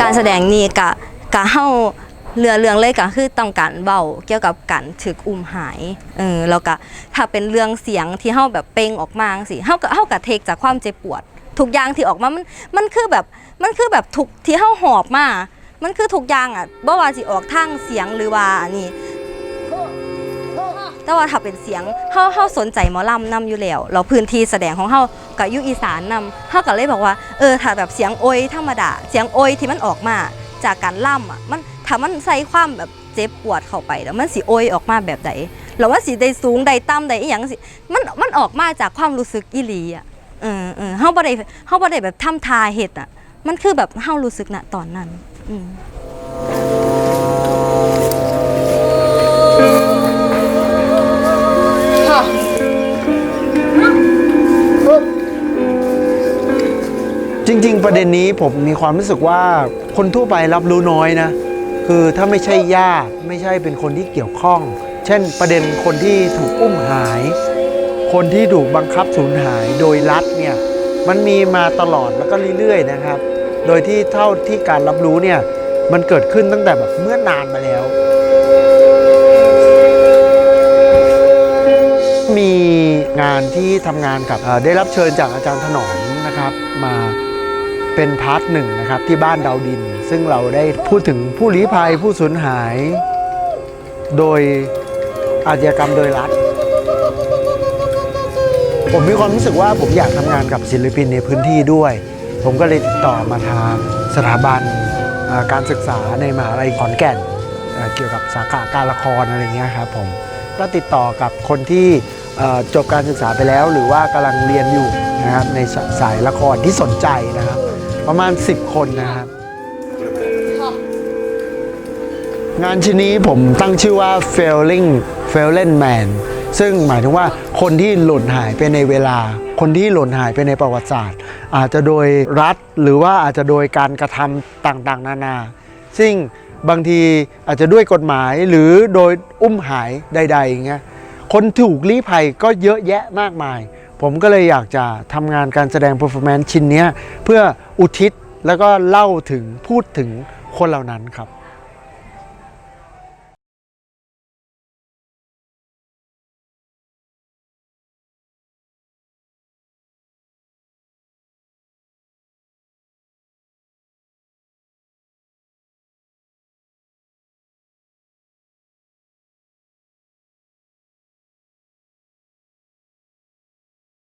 การแสดงนี้กะกะเฮาเรือเรื่องเลยก็คือต้องการเบาเกี่ยวกับการถึกอุ้มหายเออแล้วก็ถ้าเป็นเรื่องเสียงที่เฮาแบบเป่งออกมาสิเฮาก็เฮาก็เทคจากความเจ็บปวด ทุกอย่างที่ออกมามันมันคือแบบมันคือแบบทุกที่เฮาหอบมา มันคือทุกอย่างอะบ่ว่าสิออกทางเสียงหรือว่าอันนี้ แต่ว่าถ้าเป็นเสียงเฮาเฮาสนใจหมอลำนำอยู่แล้วเราพื้นที่แสดงของเฮากับยุอีสานนำเฮาก็เลยบอกว่าเออถ้าแบบเสียงโอยธรรมดาเสียงโอยที่มันออกมาจากการล่ำอะมันถ้ามันใส่ความแบบเจ็บปวดเข้าไปแล้วมันสิโอยออกมาแบบใดแล้วว่าสิได้สูงได้ต่ำได้อีหยังสิมันมันออกมาจากความรู้สึกอีหลีอะเออเออเฮาบ่ได้เฮาบ่ได้แบบทำทาเฮ็ดอะมันคือแบบเฮารู้สึกณตอนนั้นอืม จริง ๆ ประเด็นนี้ผมมีความรู้สึกว่าคนทั่วไปรับรู้น้อยนะ คือถ้าไม่ใช่ญาติไม่ใช่เป็นคนที่เกี่ยวข้อง เช่น ประเด็นคนที่ถูกอุ้มหาย คนที่ถูกบังคับสูญหายโดยรัฐเนี่ยมันมีมาตลอดแล้วก็เรื่อยๆนะครับ โดยที่เท่าที่การรับรู้เนี่ยมันเกิดขึ้นตั้งแต่แบบเมื่อนานมาแล้ว มีงานที่ทำงานกับได้รับเชิญจากอาจารย์ถนอมนะครับมา เป็นพาร์ทหนึ่งนะครับที่บ้านดาวดิน ซึ่งเราได้พูดถึงผู้ลี้ภัยผู้สูญหาย โดยอาชญากรรมโดยรัฐ ผมมีความรู้สึกว่าผมอยากทำงานกับศิลปินในพื้นที่ด้วย ผมก็เลยติดต่อมาทางสถาบันการศึกษาในมหาลัยขอนแก่นเเกี่ยวกับสาขาการละครอะไรเงี้ยครับผมก็ติดต่อกับคนที่จบการศึกษาไปแล้ว หรือว่ากำลังเรียนอยู่นะครับในสายละครที่สนใจนะครับ ประมาณ 10 คนนะครับ งานชิ้นนี้ผมตั้งชื่อว่า failing failing man ซึ่งหมายถึงว่าคนที่หล่นหายไปในเวลา คนที่หล่นหายไปในประวัติศาสตร์ อาจจะโดยรัฐหรือว่าอาจจะโดยการกระทำต่างๆ นานา ซึ่งบางทีอาจจะด้วยกฎหมายหรือโดยอุ้มหายใดๆอย่างเงี้ยคนถูกลี้ภัยก็เยอะแยะมากมาย ผมก็เลยอยากจะทำงานการแสดง performance ชิ้นนี้เพื่ออุทิศแล้วก็เล่าถึงพูดถึงคนเหล่านั้นครับ